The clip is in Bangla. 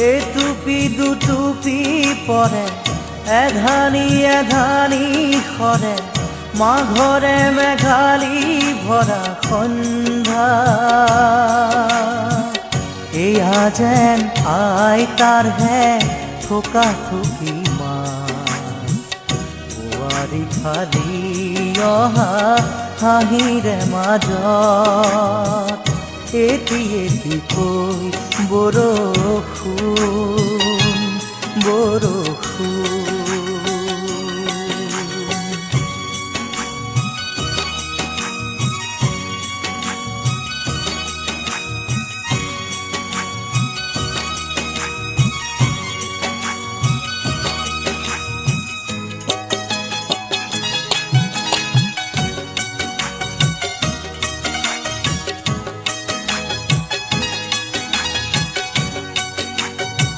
এ টুপি দুটুপি পরে এধানি এধানি সৰে মাঘৰে মেঘালি ভৰা সন্ধ্যা। এয়া যেন আইতাৰহে থকা থুকি মা। খালি অহা হাঁহিৰে মাজত এটি এটি কৈ বরখুন বরখুন